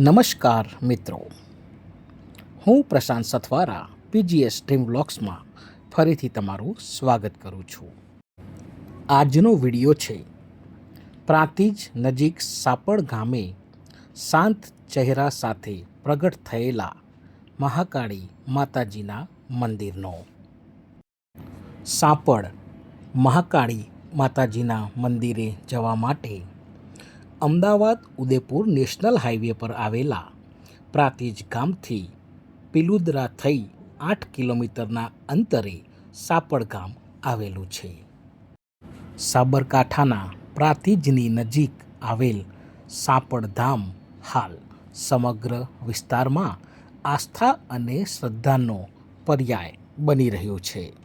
નમસ્કાર મિત્રો. હું પ્રશાંત સથવારા, પીજીએસ ડ્રીમ બ્લોગ્સમાં ફરીથી તમારું સ્વાગત કરું છું. આજનો વિડિયો છે, પ્રાંતિજ નજીક સાપડ ગામે શાંત ચહેરા સાથે પ્રગટ થયેલા મહાકાળી માતાજીના મંદિરનો. સાપડ મહાકાળી માતાજીના મંદિરે જવા માટે અમદાવાદ ઉદયપુર નેશનલ હાઈવે પર આવેલા પ્રાતિજ ગામથી પિલુદરા થઈ આઠ કિલોમીટરના અંતરે સાપડ ગામ આવેલું છે. સાબરકાંઠાના પ્રાતિજની નજીક આવેલ સાપડ ધામ હાલ સમગ્ર વિસ્તારમાં આસ્થા અને શ્રદ્ધાનો પર્યાય બની રહ્યો છે.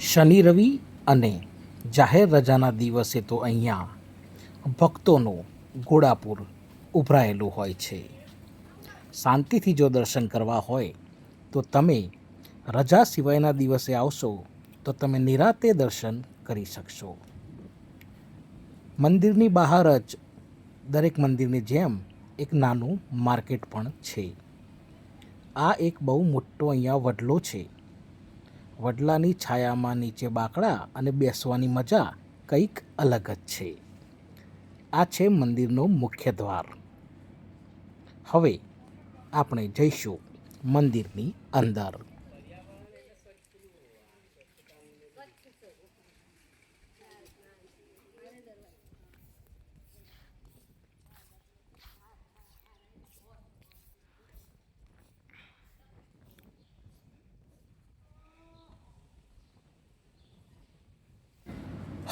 શનિ રવિ અને જાહેર રજાના દિવસે તો અહીંયા ભક્તોનું ઘોડાપુર ઉભરાયેલું હોય છે. શાંતિથી જો દર્શન કરવા હોય, તો તમે રજા સિવાયના દિવસે આવશો, તો તમે નિરાતે દર્શન કરી શકશો. મંદિરની બહાર જ દરેક મંદિરની જેમ એક નાનું માર્કેટ પણ છે. આ એક બહુ મોટો અહીંયા વડલો છે. વડલાની છાયામાં નીચે બાકડા અને બેસવાની મજા કંઈક અલગ જ છે. આ છે મંદિરનો મુખ્ય દ્વાર. હવે આપણે જઈશું મંદિરની અંદર.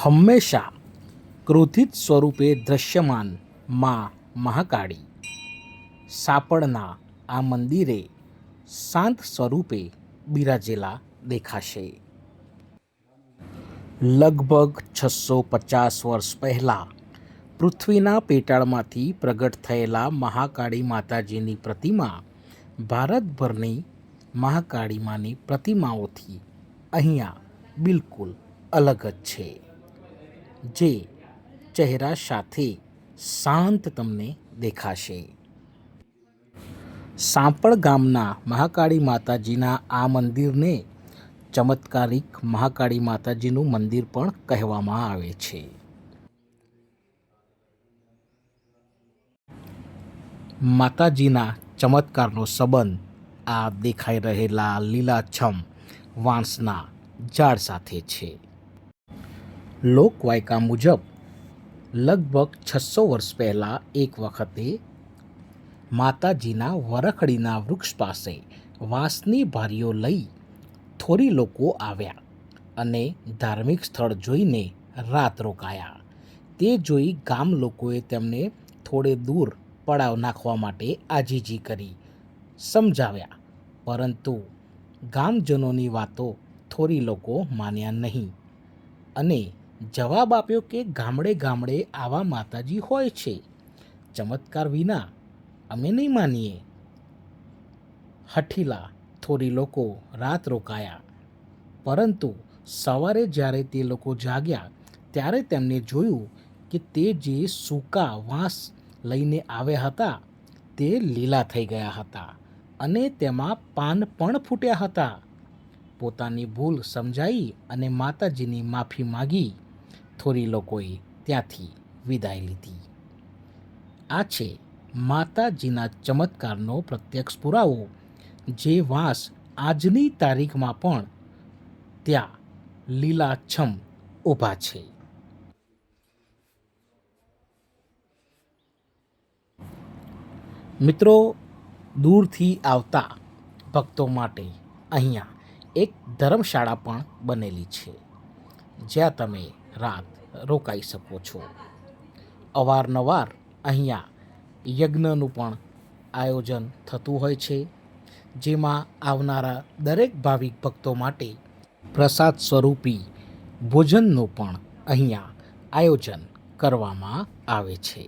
હંમેશા ક્રોધિત સ્વરૂપે દ્રશ્યમાનમાં મહાકાળી. સાપડના આ મંદિરે શાંત સ્વરૂપે બિરાજેલા દેખાશે. લગભગ છસો પચાસ વર્ષ પહેલાં પૃથ્વીના પેટાળમાંથી પ્રગટ થયેલા મહાકાળી માતાજીની પ્રતિમા ભારતભરની મહાકાળી માની પ્રતિમાઓથી અહીંયા બિલકુલ અલગ જ છે. જે ચહેરા સાથે શાંત તમને દેખાશે. સાંપળ ગામના મહાકાળી માતાજીના આ મંદિરને ચમત્કારિક મહાકાળી માતાજીનું મંદિર પણ કહેવામાં આવે છે. માતાજીના ચમત્કારનો સંબંધ આ દેખાઈ રહેલા લીલાછમ વાંસના ઝાડ સાથે છે. લોકવાયકા મુજબ લગભગ છસો વર્ષ પહેલાં એક વખતે માતાજીના વરખડીના વૃક્ષ પાસે વાંસની ભારીઓ લઈ થોડી લોકો આવ્યા અને ધાર્મિક સ્થળ જોઈને રાત રોકાયા. તે જોઈ ગામ લોકોએ તેમને થોડે દૂર પડાવ નાખવા માટે આજીજી કરી સમજાવ્યા, પરંતુ ગામજનોની વાતો થોડી લોકો માન્યા નહીં અને જવાબ આપ્યો કે ગામડે ગામડે આવા માતાજી હોય છે. ચમત્કાર વિના અમે નહીં માનીએ. હઠીલા થોડી લોકો રાત રોકાયા. પરંતુ સવારે જ્યારે તે લોકો જાગ્યા, ત્યારે તેમને જોયું કે તે જે સૂકા વાંસ લઈને આવ્યા હતા, તે લીલા થઈ ગયા હતા અને તેમાં પાન પણ ફૂટ્યા હતા. પોતાની ભૂલ સમજાઈ અને માતાજીની માફી માગી. થોડી લોકોએ ત્યાંથી વિદાય લીધી. આ છે માતાજીના ચમત્કારનો પ્રત્યક્ષ પુરાવો, જે વાંસ આજની તારીખમાં પણ ત્યાં લીલાછમ ઊભા છે. મિત્રો, દૂરથી આવતા ભક્તો માટે અહીંયા એક ધર્મશાળા પણ બનેલી છે, જ્યાં તમે રાત રોકાઈ શકો છો. અવારનવાર અહીંયા યજ્ઞનું પણ આયોજન થતું હોય છે, જેમાં આવનારા દરેક ભાવિક ભક્તો માટે પ્રસાદ સ્વરૂપી ભોજનનું પણ અહીંયા આયોજન કરવામાં આવે છે.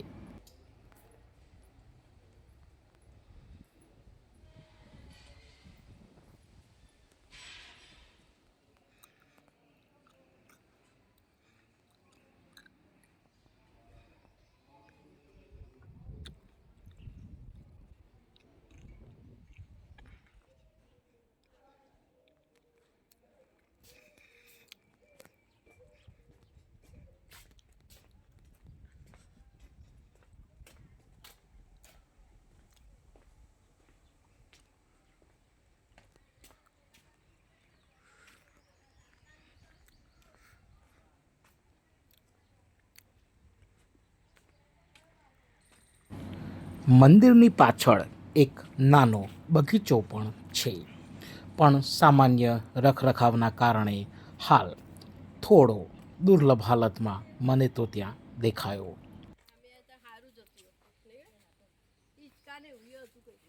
મંદિરની પાછળ એક નાનો બગીચો પણ છે. પણ સામાન્ય રખરખાવના કારણે હાલ થોડો દુર્લભ હાલતમાં મને તો ત્યાં દેખાયો અમે તો સારું જ હતું નહીં હિંચકા ને એવું હતું કંઈ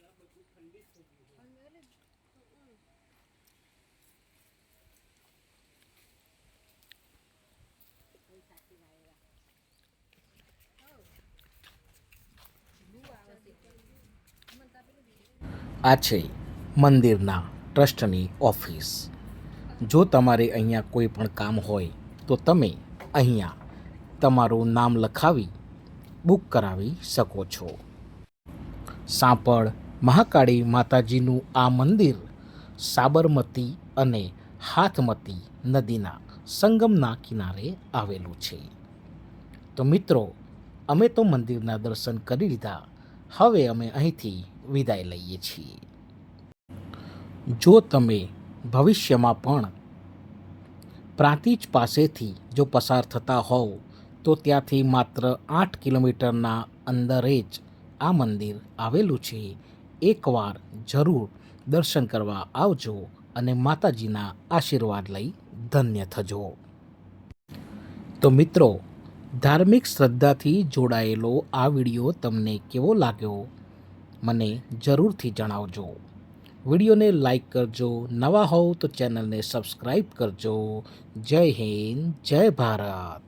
આ છે મંદિરના ટ્રસ્ટની ઓફિસ. જો તમારે અહીંયા કોઈ પણ કામ હોય, તો તમે અહીંયા તમારું નામ લખાવી, બુક કરાવી શકો છો. સાંપડ, મહાકાળી માતાજીનું આ મંદિર સાબરમતી અને હાથમતી નદીના સંગમના કિનારે આવેલું છે. તો મિત્રો, અમે તો મંદિરના દર્શન કરી લીધા. હવે અમે અહીંથી વિદાય લઈએ છીએ. જો તમે ભવિષ્યમાં પણ પ્રાંતિજ પાસેથી જો પસાર થતા હોવ, તો ત્યાંથી માત્ર આઠ કિલોમીટરના અંદરે જ આ મંદિર આવેલું છે. એકવાર જરૂર દર્શન કરવા આવજો અને માતાજીના આશીર્વાદ લઈ ધન્ય થજો. તો મિત્રો, ધાર્મિક શ્રદ્ધાથી જોડાયેલો આ વીડિયો તમને કેવો લાગ્યો? મને જરૂરથી જણાવજો. વિડીયોને લાઈક કરજો. નવા હોવ તો ચેનલને સબસ્ક્રાઈબ કરજો. જય હિન્દ, જય ભારત.